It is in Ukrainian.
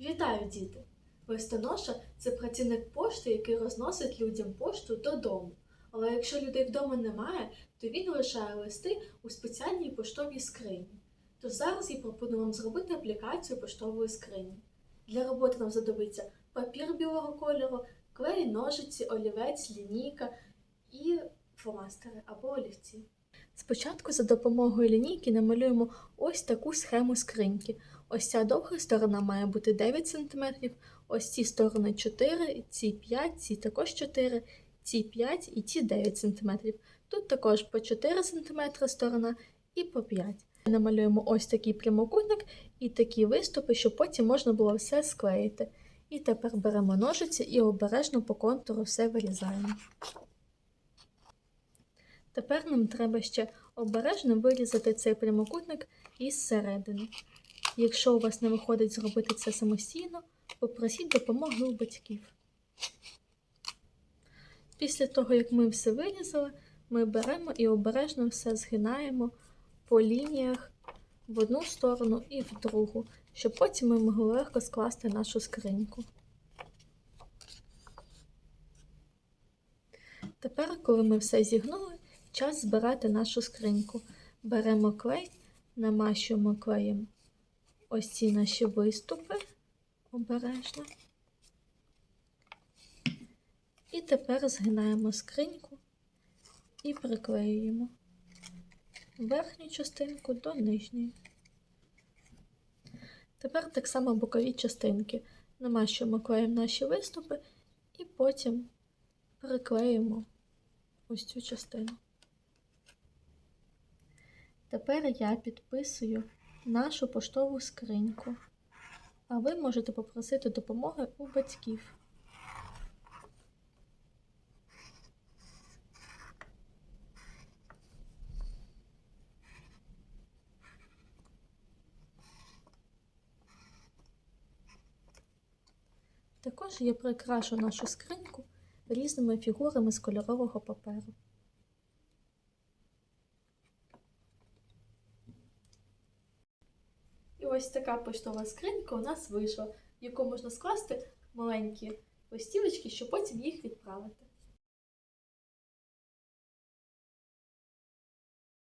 Вітаю, діти! Листоноша це працівник пошти, який розносить людям пошту додому. Але якщо людей вдома немає, то він лишає листи у спеціальній поштовій скрині. Тож зараз я пропоную вам зробити аплікацію поштової скрині. Для роботи нам знадобиться папір білого кольору, клей, ножиці, олівець, лінійка і фломастери або олівці. Спочатку за допомогою лінійки намалюємо ось таку схему скриньки. Ось ця довга сторона має бути 9 см, ось ці сторони 4, ці 5, ці також 4, ці 5 і ці 9 см. Тут також по 4 см сторона і по 5. Намалюємо ось такий прямокутник і такі виступи, щоб потім можна було все склеїти. І тепер беремо ножиці і обережно по контуру все вирізаємо. Тепер нам треба ще обережно вирізати цей прямокутник із середини. Якщо у вас не виходить зробити це самостійно, попросіть допомоги у батьків. Після того, як ми все вирізали, ми беремо і обережно все згинаємо по лініях в одну сторону і в другу, щоб потім ми могли легко скласти нашу скриньку. Тепер, коли ми все зігнули, час збирати нашу скриньку. Беремо клей, намащуємо клеєм ось ці наші виступи обережно. І тепер згинаємо скриньку і приклеюємо верхню частинку до нижньої. Тепер так само бокові частинки. Намащуємо клеєм наші виступи і потім приклеїмо ось цю частину. Тепер я підписую нашу поштову скриньку, а ви можете попросити допомоги у батьків. Також я прикрашу нашу скриньку різними фігурами з кольорового паперу. Ось така поштова скринька у нас вийшла, в яку можна скласти маленькі листівочки, щоб потім їх відправити.